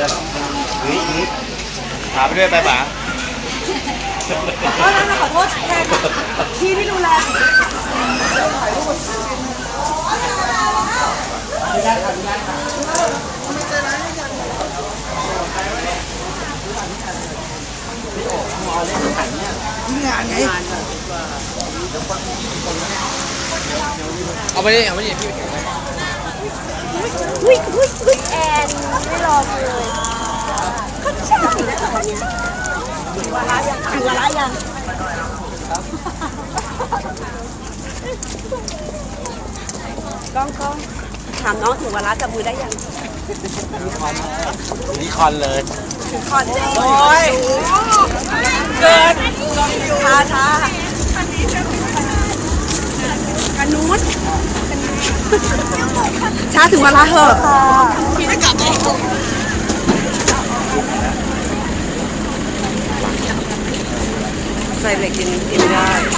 ด้วยเหรอเฮ้ยนี่พาไปด้วยไปป๋าขอโทษนะขอโทษแทนที่ที่ดูแลเอาไปดิเอาไปดิพี่อุ้ยอุ้ยอุ้ยแอนไม่รอเลยเขาใช่เขาใช่ ถึงเวลายังถึงเวลายังกล้องกล้องถามน้องถึงเวลาจับมือได้ยังนี่คอนเลยถึงคอนเลยโอ้ยเกินช้าช้ากันนู้นช้าถึงเวลาเหอะไม่กลับ ใส่เหล็กกินกินได้